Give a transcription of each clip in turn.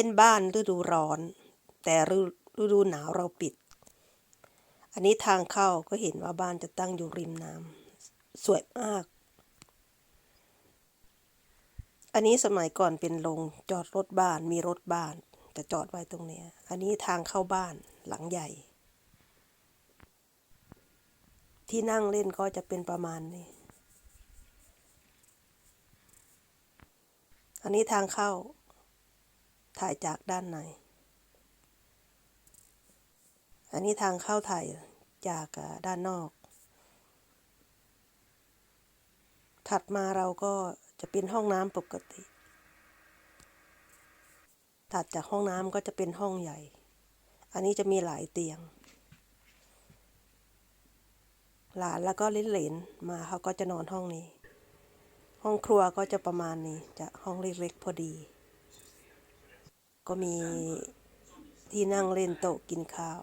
เป็นบ้านฤดูร้อน แต่ฤดูหนาวเราปิด อันนี้ทางเข้าก็เห็นว่าบ้านจะตั้งอยู่ริมน้ำสวยมาก อันนี้สมัยก่อนเป็นโรงจอดรถบ้านมีรถบ้านจะจอดไว้ตรงนี้ อันนี้ทางเข้าบ้านหลังใหญ่ ที่นั่งเล่นก็จะเป็นประมาณนี้ อันนี้ทางเข้า ถ่ายจากด้านใน อันนี้ทางเข้าถ่ายจากด้านนอก ถัดมาเราก็จะเป็นห้องน้ำปกติ ถัดจากห้องน้ำก็จะเป็นห้องใหญ่ อันนี้จะมีหลายเตียง หลานแล้วก็ลิ้นเหลนมาเขาก็จะนอนห้องนี้ ห้องครัวก็จะประมาณนี้จะห้องเล็กๆพอดี ก็มีที่นั่งเล่นโต๊ะกินข้าว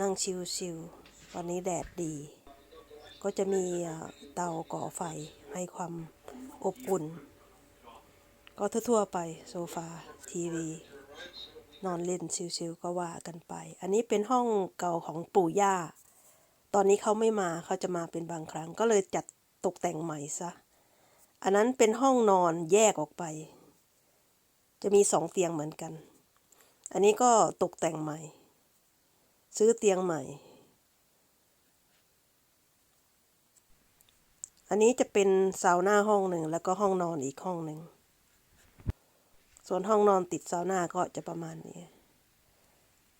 นั่งชิวๆวันนี้แดดดี ก็จะมีเตาก่อไฟให้ความอบอุ่น ก็ทั่วๆไปโซฟาทีวี นอนเล่นชิวๆก็ว่ากันไป อันนี้เป็นห้องเก่าของปู่ย่า ตอนนี้เขาไม่มาเขาจะมาเป็นบางครั้ง ก็เลยจัดตกแต่งใหม่ซะ อันนั้นเป็นห้องนอนแยกออกไป จะมีสองเตียงเหมือนกัน อันนี้ก็ตกแต่งใหม่ ซื้อเตียงใหม่ อันนี้จะเป็นซาวน่าห้องหนึ่งแล้วก็ห้องนอนอีกห้องหนึ่ง ส่วนห้องนอนติดซาวน่าก็จะประมาณนี้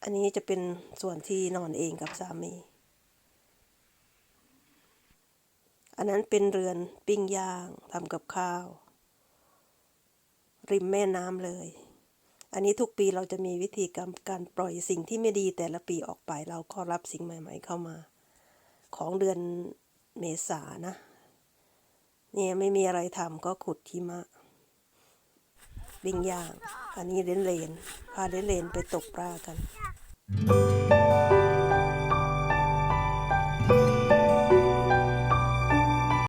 อันนี้จะเป็นส่วนที่นอนเองกับสามี อันนั้นเป็นเรือนปิ้งย่างทำกับข้าว ริมแม่น้ำเลย อันนี้ทุกปีเราจะมีวิธีการการปล่อยสิ่งที่ไม่ดีแต่ละปีออกไป เราก็รับสิ่งใหม่ ๆ เข้ามา ของเดือนเมษานะ เนี่ยไม่มีอะไรทำก็ขุดหิมะปิ้งย่าง อันนี้เลนเลน พาเลนเลนไปตกปลากัน「